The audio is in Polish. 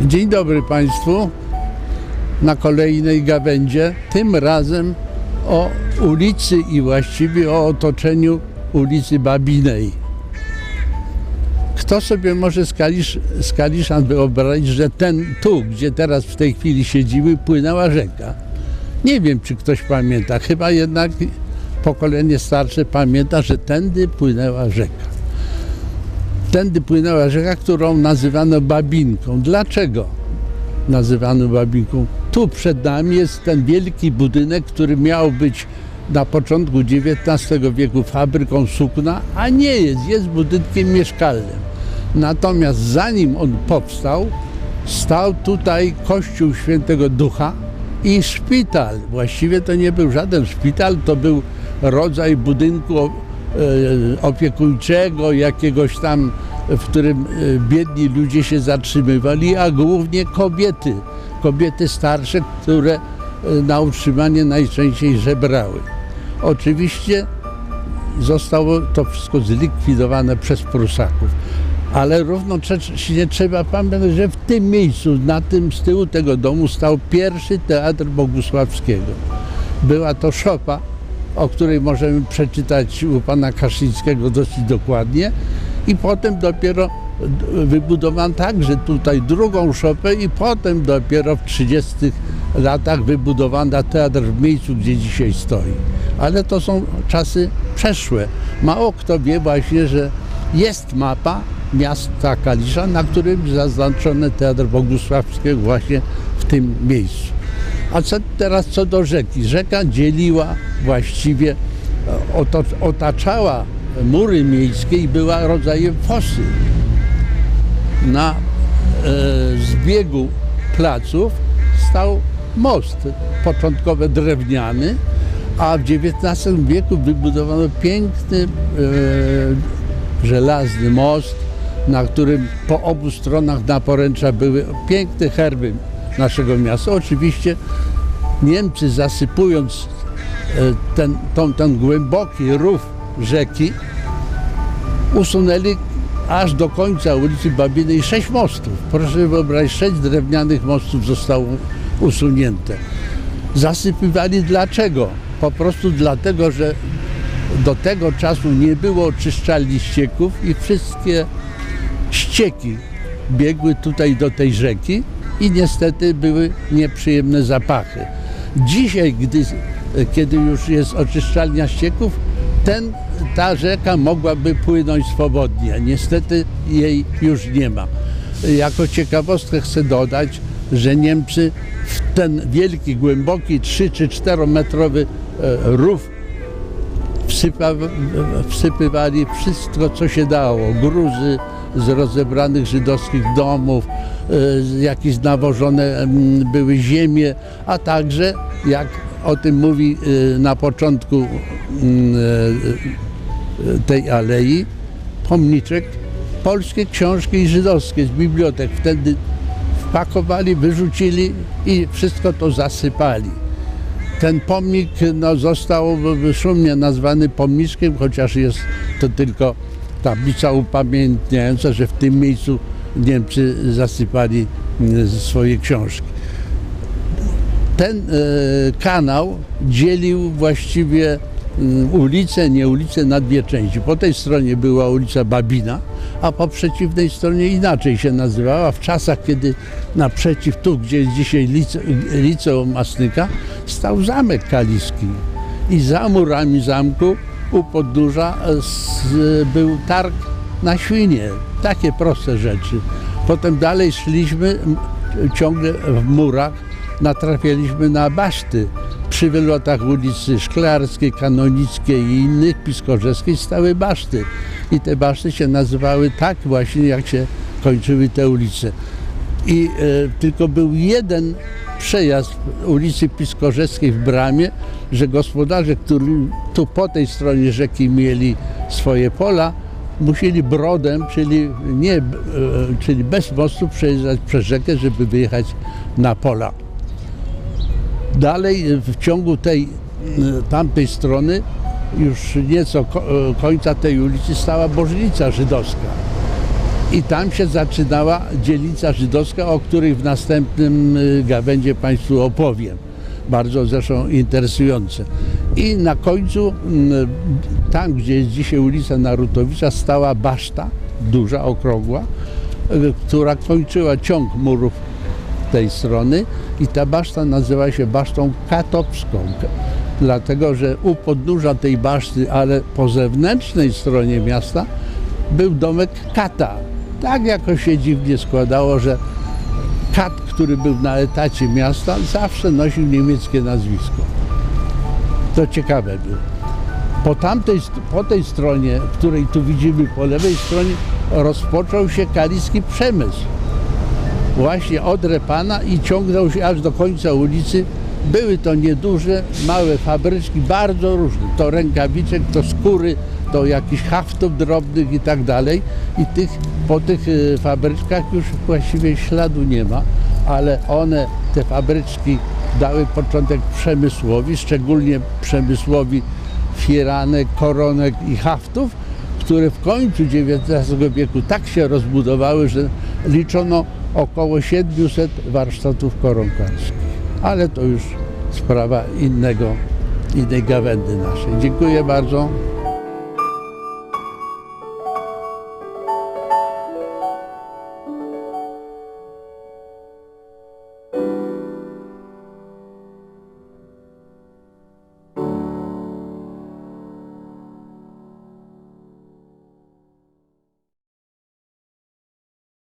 Dzień dobry Państwu. Na kolejnej gawędzie, tym razem o ulicy i właściwie o otoczeniu ulicy Babinej. Kto sobie może z, Kalisz, z Kaliszan wyobrazić, że ten tu, gdzie teraz w tej chwili siedzimy, płynęła rzeka? Nie wiem, czy ktoś pamięta. Chyba jednak pokolenie starsze pamięta, że tędy płynęła rzeka. Tędy płynęła rzeka, którą nazywano Babinką. Dlaczego nazywano Babinką? Tu przed nami jest ten wielki budynek, który miał być na początku XIX wieku fabryką sukna, a nie jest, jest budynkiem mieszkalnym. Natomiast zanim on powstał, stał tutaj kościół świętego Ducha i szpital. Właściwie to nie był żaden szpital, to był rodzaj budynku opiekuńczego, jakiegoś tam, w którym e, biedni ludzie się zatrzymywali, a głównie kobiety, kobiety starsze, które e, na utrzymanie najczęściej żebrały. Oczywiście zostało to wszystko zlikwidowane przez Prusaków. Ale równocześnie trzeba pamiętać, że w tym miejscu, na tym z tyłu tego domu stał pierwszy teatr Bogusławskiego. Była to szopa, o której możemy przeczytać u pana Kaszyńskiego dosyć dokładnie i potem dopiero wybudowano także tutaj drugą szopę i potem dopiero w 30 latach wybudowano teatr w miejscu, gdzie dzisiaj stoi. Ale to są czasy przeszłe. Mało kto wie właśnie, że jest mapa miasta Kalisza, na którym zaznaczony teatr Bogusławskiego właśnie w tym miejscu. A co teraz co do rzeki? Rzeka dzieliła właściwie, e, otaczała mury miejskie i była rodzajem fosy. Na e, zbiegu placów stał most, początkowo drewniany, a w XIX wieku wybudowano piękny e, żelazny most, na którym po obu stronach naporęcza były piękne herby naszego miasta. Oczywiście Niemcy zasypując e, ten, ten głęboki rów rzeki, usunęli aż do końca ulicy Babinej sześć mostów. Proszę sobie wyobrazić, sześć drewnianych mostów zostało usunięte. Zasypywali dlaczego? Po prostu dlatego, że do tego czasu nie było oczyszczalni ścieków i wszystkie ścieki biegły tutaj do tej rzeki i niestety były nieprzyjemne zapachy. Dzisiaj, gdy, kiedy już jest oczyszczalnia ścieków, ten, ta rzeka mogłaby płynąć swobodnie. Niestety jej już nie ma. Jako ciekawostkę chcę dodać, że Niemcy w ten wielki, głęboki 3 czy 4 metrowy e, rów wsypa, wsypywali wszystko, co się dało. Gruzy z rozebranych żydowskich domów, e, jakieś nawożone były ziemie, a także, jak o tym mówi e, na początku e, tej alei, pomniczek, polskie książki żydowskie z bibliotek. Wtedy wpakowali, wyrzucili i wszystko to zasypali. Ten pomnik no, został szumnie nazwany pomniczkiem, chociaż jest to tylko tablica upamiętniająca, że w tym miejscu Niemcy zasypali mm, swoje książki. Ten e, kanał dzielił właściwie mm, ulicę, nie ulicę na dwie części. Po tej stronie była ulica Babina, a po przeciwnej stronie inaczej się nazywała. W czasach, kiedy naprzeciw tu, gdzie jest dzisiaj lice, liceum Masnyka, stał zamek kaliski. I za murami zamku u podnóża e, był targ na świnie. Takie proste rzeczy. Potem dalej szliśmy, ciągle w murach natrafialiśmy na baszty. Przy wylotach ulicy Szklarskiej, Kanonickiej i innych, Piskorzeskiej stały baszty. I te baszty się nazywały tak właśnie, jak się kończyły te ulice. I e, tylko był jeden przejazd ulicy Piskorzeskiej w Bramie, że gospodarze, którzy tu po tej stronie rzeki mieli swoje pola, musieli brodem, czyli, nie, e, czyli bez mostu przejeżdżać przez rzekę, żeby wyjechać na pola. Dalej w ciągu tej e, tamtej strony już nieco e, końca tej ulicy stała bożnica żydowska. I tam się zaczynała dzielnica żydowska, o której w następnym y, gawędzie Państwu opowiem. Bardzo zresztą interesujące. I na końcu, mm, tam gdzie jest dzisiaj ulica Narutowicza, stała baszta, duża, okrągła, y, która kończyła ciąg murów tej strony i ta baszta nazywa się basztą katowską. Dlatego, że u podnóża tej baszty, ale po zewnętrznej stronie miasta był domek kata. Tak jakoś się dziwnie składało, że kat, który był na etacie miasta, zawsze nosił niemieckie nazwisko. To ciekawe było. Po tamtej, po tej stronie, której tu widzimy po lewej stronie, rozpoczął się kaliski przemysł właśnie od Repana i ciągnął się aż do końca ulicy. Były to nieduże, małe fabryczki, bardzo różne. To rękawiczek, to skóry, to jakichś haftów drobnych i tak dalej. I tych, po tych y, fabryczkach już właściwie śladu nie ma, ale one, te fabryczki dały początek przemysłowi, szczególnie przemysłowi fieranek, koronek i haftów, które w końcu XIX wieku tak się rozbudowały, że liczono około 700 warsztatów koronkarskich. Ale to już sprawa innego, innej gawędy naszej. Dziękuję bardzo.